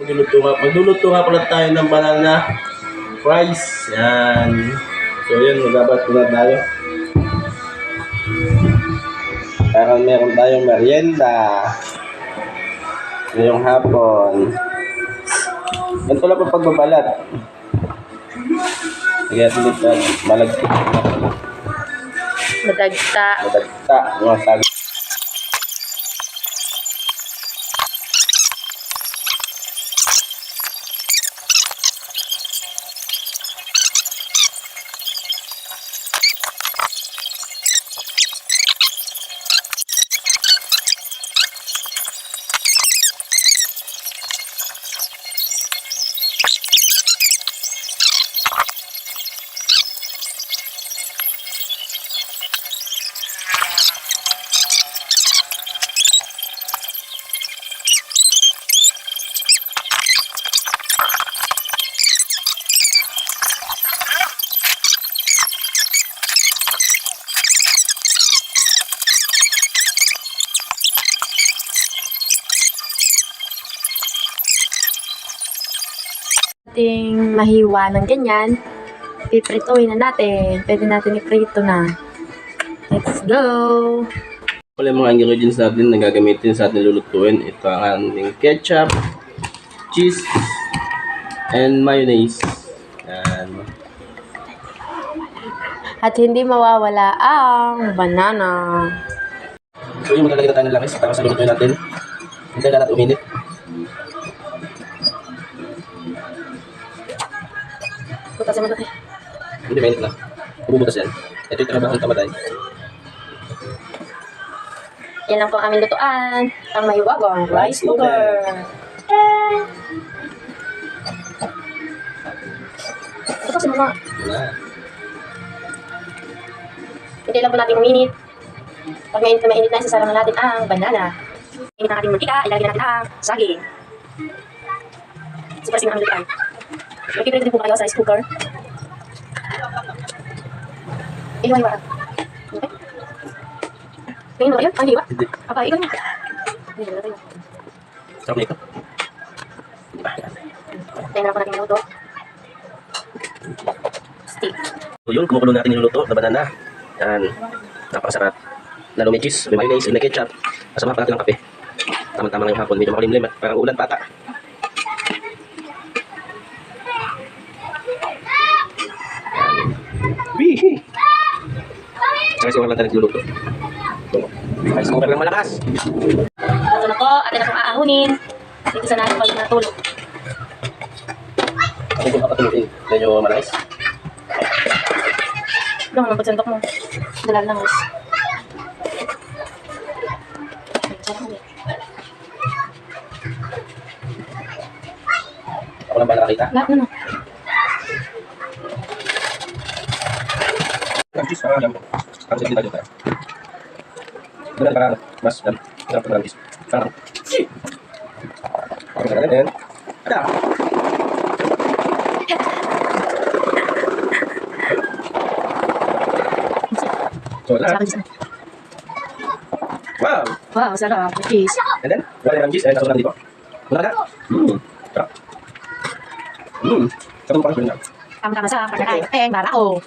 Magluluto nga, magluluto nga pala tayo ng banana fries. Yan. So yun, magabat muna tayo. Para meron tayong merienda. Ngayong hapon. Ganito lang po pagbabalat. Sige, tulit na malagkit. Madagta. Madagta. Mga tag Ating mahiwa ng ganyan. Piprituin na natin. Pwede natin iprito na. Let's go! Pala mga ingredients natin na gagamitin sa ating lulutuin. Ito ang ating ketchup, cheese, and mayonnaise. Yan. At hindi mawawala ang banana. So yung maglalagay na tayo ng langis para sa lulutuin natin. Hintayin na natin uminit. Butas naman natin. Hindi mainit na. Bumubutas yan. Ito yung trabaho ng tamatay. Yan lang po ang aming lutuan. Ang mahiwagang rice cooker. Butas mo. Wala. Hindi lang po natin uminit. Pag mainit na mainit na, isasara na natin ang banana. Init ang ating mantika, ilagay natin ang saging. Super simple ang lutuan. Mag-prepare din po kayo sa rice cooker. Ihiwa-hiwa. Okay? Tingin mo ba yun? Ang hiwa? Hindi. Apa, ikaw niya. Hindi na tayo. Sarap nito. Tingnan na po natin minuto. Steak. So yun, kumukulo natin yung luluto na banana. Yan. Napakasarap. Lalo may cheese, may mayonnaise, may ketchup. Kasama pa natin ng kape. Tama-tama lang yung hapon. Medyo makulimlim at parang ulan pata. Siya lang tayo nagluluto. Ay, sumukar lang malakas. Ito na po, atin na pong aahunin. Dito sa natin pag natulog. Ako kung kapatulogin. Medyo malakis. Ito mo, pagsandok mo. Dalal lang. guys. Ako lang ba nakakita? Lahat na no. Ang cheese para alam ko. Para sa tayo tayo. Ganun para mas um, sarap ng cheese. Parang, Ako na rin. Ada. So, Sarap na. dyan. Wow! Wow, sarap. Cheese. And then, wala yung cheese. And kasunod dito. Wala na. Mmm. Sarap. Mmm. Sarap parang siya. Tama-tama sa pagkakain. Eh, barako.